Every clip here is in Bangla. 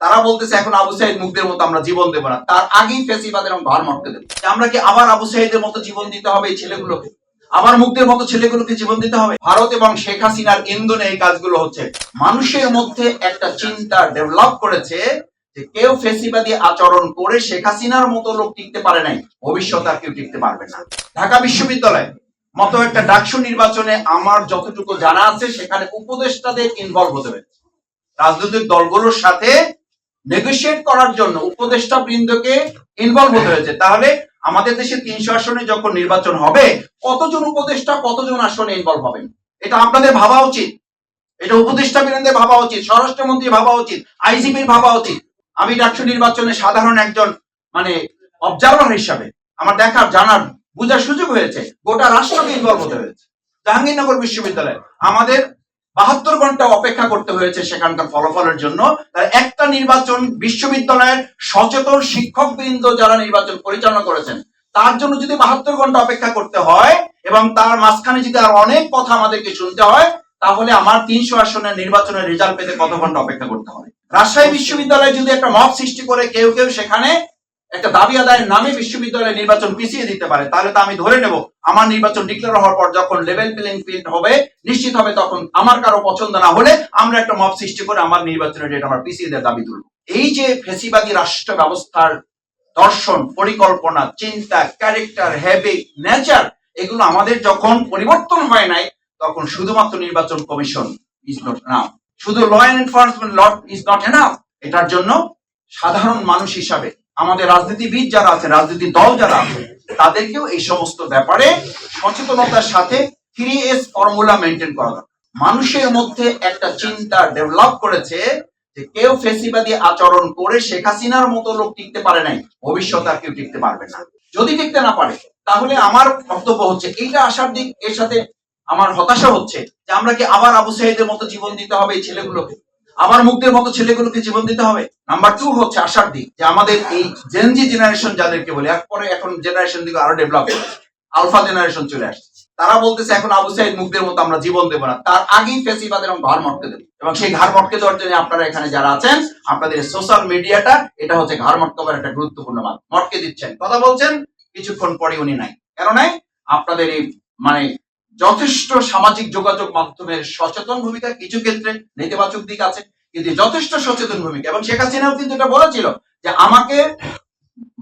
তারা বলতেছে, এখন আবু সাইদ মুখদের মতো আমরা জীবন দেবো না। তার আগেই ফেসিবাদের এবং ঘর মটকে দেবো। আমরা কি আবার আবু সাইদের মতো জীবন দিতে হবে এই ছেলেগুলোকে? আবার মুখদের মতো ছেলেগুলোকে জীবন দিতে হবে? ভারত এবং শেখ হাসিনার ইন্ধনে এই কাজগুলো হচ্ছে। মানুষের মধ্যে একটা চিন্তা ডেভেলপ করেছে যে কেউ ফেসিবাদী আচরণ করে শেখ হাসিনার মতো লোক টিকতে পারে নাই। ভবিষ্যতে আর কেউ টিকতে পারবে না। ঢাকা বিশ্ববিদ্যালয় মতো একটা ডাকসু নির্বাচনে আমার যতটুকু জানা আছে, সেখানে উপদেষ্টাদের ইনভলভ হতে হয়েছে। রাজনৈতিক দলগুলোর সাথে নেগোশিয়েট করার জন্য উপদেষ্টা বৃন্দকে ইনভলভ হতে হয়েছে। তাহলে আমাদের দেশে তিনশো আসনে যখন নির্বাচন হবে, কতজন উপদেষ্টা, কতজন আসনে ইনভলভ হবেন? এটা আপনাদের ভাবা উচিত। এটা উপদেষ্টা বৃন্দে ভাবা উচিত, স্বরাষ্ট্রমন্ত্রী ভাবা উচিত, আইজিপির ভাবা উচিত। আমি ডাকসু নির্বাচনে সাধারণ একজন মানে অবজারভার হিসাবে আমার দেখার, জানার, বোঝার সুযোগ হয়েছে। গোটা রাষ্ট্রকে ইনভলভ হতে হয়েছে। জাহাঙ্গীরনগর বিশ্ববিদ্যালয়। আমাদের বাহাত্তর ঘণ্টা অপেক্ষা করতে হয়েছে সেখানকার ফলাফলের জন্য। একটা নির্বাচন বিশ্ববিদ্যালয়ের সচেতন শিক্ষক বৃন্দ যারা নির্বাচন পরিচালনা করেছেন, তার জন্য যদি বাহাত্তর ঘণ্টা অপেক্ষা করতে হয় এবং তার মাঝখানে যদি আর অনেক কথা আমাদেরকে শুনতে হয়, তাহলে আমার তিনশো আসনের নির্বাচনের রেজাল্ট পেতে কত ঘণ্টা অপেক্ষা করতে হবে? রাজশাহী বিশ্ববিদ্যালয়ে যদি একটা মব সৃষ্টি করে কেউ কেউ সেখানে একটা দাবি আদায়ের নামে বিশ্ববিদ্যালয়ের নির্বাচন পিছিয়ে দিতে পারে, তাহলে তো আমি ধরে নেব, আমার নির্বাচন ডিক্লেয়ার হওয়ার পর যখন লেভেল প্লেইং ফিল্ড হবে, নিশ্চিত হবে তখন আমার কারও পছন্দ না হলে আমরা একটা মব সৃষ্টি করে আমার নির্বাচনের ডেট আমরা পিছিয়ে দেওয়ার দাবি তুলব। এই যে ফেসিবাদী রাষ্ট্র ব্যবস্থার দর্শন, পরিকল্পনা, চিন্তা ক্যারেক্টার হ্যাবিট নেচার এগুলো আমাদের যখন পরিবর্তন হয় নাই, তখন শুধুমাত্র নির্বাচন কমিশন ইজ নট নাও শুধু law enforcement law is not enough এটার জন্য সাধারণ মানুষ হিসাবে আমাদের রাজনীতিবিদ যারা আছে, রাজনীতি দল যারা আছে, তাদেরকেও এই সমস্ত ব্যাপারে সচেতনতার সাথে থ্রি এস ফর্মুলা মেনটেন করা দরকার। মানুষের মধ্যে একটা চিন্তা ডেভেলপ করেছে যে কেউ ফেসিবাদী আচরণ করে শেখ হাসিনার মতো লোক টিকতে পারে নাই, ভবিষ্যতে আর কেউ টিকতে পারবে না। যদি টিকতে না পারে, তাহলে আমার বক্তব্য হচ্ছে, এইটা আসার দিক, এর সাথে আমার হতাশা হচ্ছে যে আমরা কি আবার আবু সাইদের মতো জীবন দিতে হবে এই ছেলেগুলোকে? আবার মুক্তের মতো ছেলেগুলোকে জীবন দিতে হবে। নাম্বার টু হচ্ছে আশার দিক, যে আমাদের এই জেনজি জেনারেশন যাদেরকে বলি, এরপরে এখন জেনারেশন দিকে আরও ডেভেলপ আলফা জেনারেশন চলে আসছে। তারা বলতেছে, এখন আবু সাইদ মুখদের মতো আমরা জীবন দেবো না। তার আগেই ফেসিবাদের এবং ঘর মটকে দেবো। এবং সেই ঘর মটকে দেওয়ার জন্য আপনারা এখানে যারা আছেন, আপনাদের সোশ্যাল মিডিয়াটা এটা হচ্ছে ঘর মটকাবার একটা গুরুত্বপূর্ণ মাধ্যম। মটকে দিচ্ছেন। কথা বলছেন, কিছুক্ষণ পরে উনি নাই। কেন নাই? আপনাদের এই মানে যথেষ্ট সামাজিক যোগাযোগ মাধ্যমের সচেতন ভূমিকা কিছু ক্ষেত্রে নেতিবাচক দিক আছে, কিন্তু যথেষ্ট সচেতন ভূমিকা। এবং শেখ হাসিনাও কিন্তু এটা বলেছিল যে আমাকে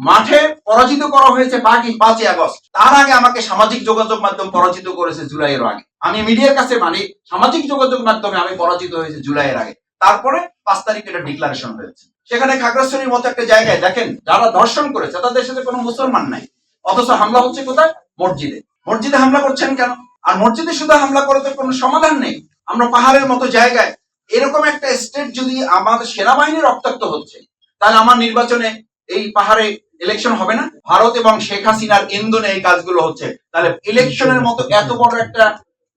মাঠে পরাজিত করা হয়েছে পাঁচই পাঁচই আগস্ট। তার আগে আমাকে সামাজিক যোগাযোগ মাধ্যম পরাজিত করেছে জুলাইয়ের আগে। আমি মিডিয়ার কাছে মানি সামাজিক যোগাযোগ মাধ্যমে আমি পরাজিত হয়েছে জুলাইয়ের আগে। তারপরে পাঁচ তারিখে এটা ডিক্লারেশন হয়েছে। সেখানে খাগড়াছড়ির মতো একটা জায়গায় দেখেন, যারা দর্শন করেছে, তাদের সাথে কোনো মুসলমান নাই। অথচ হামলা হচ্ছে কোথায়? মসজিদে। মসজিদে হামলা করছেন কেন? আর মসজিদে শুধু হামলা করে তো কোনো সমাধান নেই। আমরা পাহাড়ের মতো জায়গায়। এরকম একটা স্টেট যদি আমাদের সেনাবাহিনী রক্তাক্ত হচ্ছে, তাহলে আমার নির্বাচনে এই পাহাড়ে ইলেকশন হবে না? ভারত এবং শেখ হাসিনার ইন্ধনে এই কাজগুলো হচ্ছে। তাহলে ইলেকশনের মতো এত বড় একটা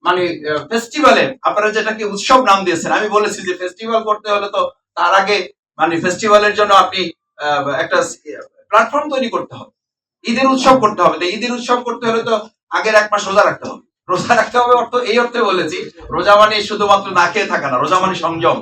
মানে ফেস্টিভ্যালে আপনারা যেটাকে উৎসব নাম দিয়েছেন, আমি বলেছি যে ফেস্টিভ্যাল করতে হলে তো তার আগে মানে ফেস্টিভ্যালের জন্য আপনি একটা প্ল্যাটফর্ম তৈরি করতে হবে। ঈদের উৎসব করতে হবে। তো ঈদের উৎসব করতে হলে তো আগের এক মাস রোজা রাখতে হবে। রোজা রাখতে হবে অর্থ, এই অর্থে বলেছি, রোজা মানে শুধুমাত্র না খেয়ে থাকা না, রোজা মানে সংযম।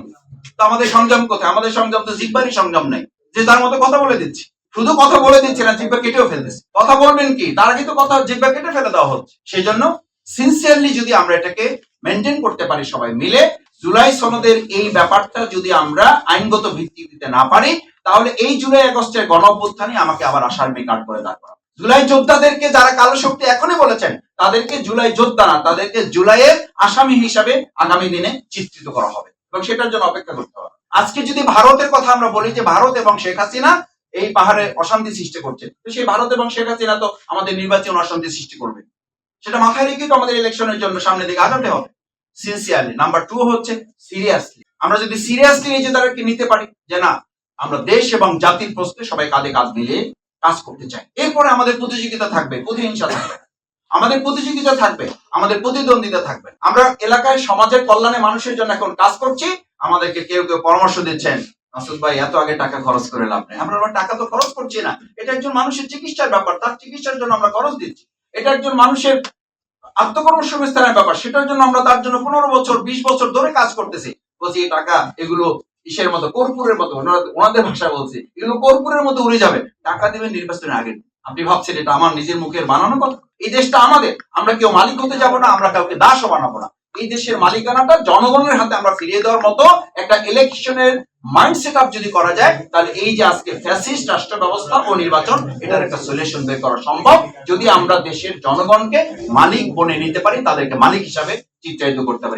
তো আমাদের সংযম কোথায়? আমাদের সংযম তো জিব্বারই সংযম নেই। যে তার মতো কথা বলে দিচ্ছি। শুধু কথা বলে দিচ্ছে না, জিব্বা কেটেও ফেলতেছি। কথা বলবেন কি? তার আগে তো কথা, জিব্বা কেটে ফেলে দেওয়া হচ্ছে। সেই জন্য সিনসিয়ারলি যদি আমরা এটাকে মেনটেন করতে পারি সবাই মিলে, জুলাই সনদের এই ব্যাপারটা যদি আমরা আইনগত ভিত্তি দিতে না পারি, তাহলে এই জুলাই আগস্টের গণ অভ্যুত্থানই আমাকে আবার আশার কার্ড করে দাঁড় করা জুলাই যোদ্ধাদেরকে যারা কালো শক্তি এখনই বলেছেন তাদেরকে জুলাই যোদ্ধা না, তাদেরকে জুলাইয়ের আসামি হিসাবে আগামী দিনে চিত্রিত করা হবে এবং সেটার জন্য অপেক্ষা করতে হবে। আজকে যদি ভারতের কথা আমরা বলি যে ভারত এবং শেখ হাসিনা এই পাহাড়ে অশান্তি সৃষ্টি করছে, তো সেই ভারত এবং শেখ হাসিনা তো আমাদের নির্বাচন অশান্তি সৃষ্টি করবে। সেটা মাথায় রেখে তো আমাদের ইলেকশনের জন্য সামনের দিকে আগাতে হবে। সিনসিয়ারলি নাম্বার টু হচ্ছে সিরিয়াসলি আমরা যদি সিরিয়াসলি নিজেদেরকে নিতে পারি? যে না, আমরা দেশ এবং জাতির প্রশ্নে সবাই কাঁধে কাঁধ মিলিয়ে কাজ করতে চাই। এরপরে আমাদের প্রতিযোগিতা থাকবে, প্রতিহিংসা থাকবে। আমাদের প্রতিযোগিতা থাকবে, আমাদের প্রতিদ্বন্দ্বিতা থাকবে। আমরা এলাকায় সমাজের কল্যাণে মানুষের জন্য এখন কাজ করছি। আমাদেরকে কেউ কেউ পরামর্শ দিচ্ছেন, মাসুদ ভাই, এত আগে টাকা খরচ করে লাভ নেই। আমরা টাকা তো খরচ করছি না। এটা একজন মানুষের চিকিৎসার ব্যাপার, তার চিকিৎসার জন্য আমরা খরচ দিচ্ছি। এটা একজন মানুষের আত্মকর্মসংস্থানের ব্যাপার, সেটার জন্য আমরা তার জন্য পনেরো বছর, বিশ বছর ধরে কাজ করতেছি। বলছি এই টাকা এগুলো ইসের মতো, কর্পূরের মতো ওনাদের ভাষায় বলছে, এগুলো কর্পূরের মতো উড়ে যাবে। টাকা দিবেন নির্বাচনের আগে। আপনি ভাবছেন এটা আমার নিজের মুখের বানানো কথা? এই দেশটা আমাদের। আমরা কেউ মালিক হতে যাব না, আমরা কাউকে দাসও বানাবো না। এই দেশের মালিকানাটা জনগণের হাতে আমরা ফিরিয়ে দেওয়ার মতো একটা ইলেকশনের মাইন্ড সেট যদি করা যায়, তাহলে এই যে আজকে ফ্যাসিস্ট রাষ্ট্র ব্যবস্থা ও নির্বাচন, এটার একটা সলিউশন বের করা সম্ভব। যদি আমরা দেশের জনগণকে মালিক বনে নিতে পারি, তাদেরকে মালিক হিসাবে চিত্রায়িত করতে পারি।